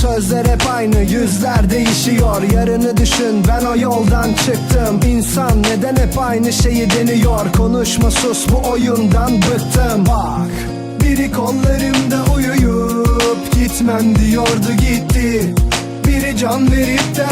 Sözler hep aynı yüzler değişiyor. Yarını düşün ben o yoldan çıktım. İnsan neden hep aynı şeyi deniyor? Konuşma sus bu oyundan bıktım. Bak biri kollarımda uyuyup Gitmem diyordu gitti. Biri can verip de